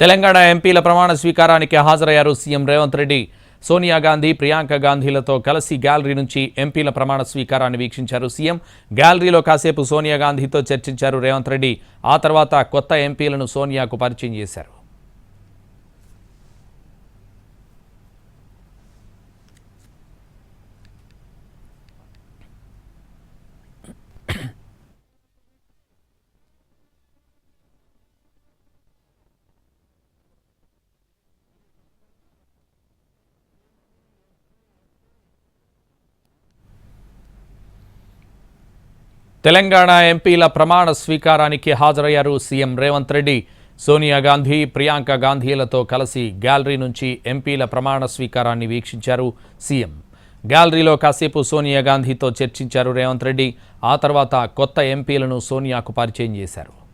తెలంగాణ ఎంపీల ప్రమాణ స్వీకారానికి హాజరయ్యారు సీఎం రేవంత్ రెడ్డి. సోనియా గాంధీ ప్రియాంక గాంధీలతో కలిసి గ్యాలరీ నుంచి ఎంపీల ప్రమాణ స్వీకారాన్ని వీక్షించారు సీఎం. గ్యాలరీలో కాసేపు సోనియా గాంధీతో చర్చించారు రేవంత్ రెడ్డి. ఆ తర్వాత కొత్త ఎంపీలను సోనియాకు పరిచయం చేశారు. తెలంగాణ ఎంపీల ప్రమాణ స్వీకారానికి హాజరయ్యారు సీఎం రేవంత్ రెడ్డి. సోనియా గాంధీ ప్రియాంక గాంధీలతో కలిసి గ్యాలరీ నుంచి ఎంపీల ప్రమాణ స్వీకారాన్ని వీక్షించారు సీఎం. గ్యాలరీలో కాసేపు సోనియా గాంధీతో చర్చించారు రేవంత్ రెడ్డి. ఆ తర్వాత కొత్త ఎంపీలను సోనియాకు పరిచయం చేశారు.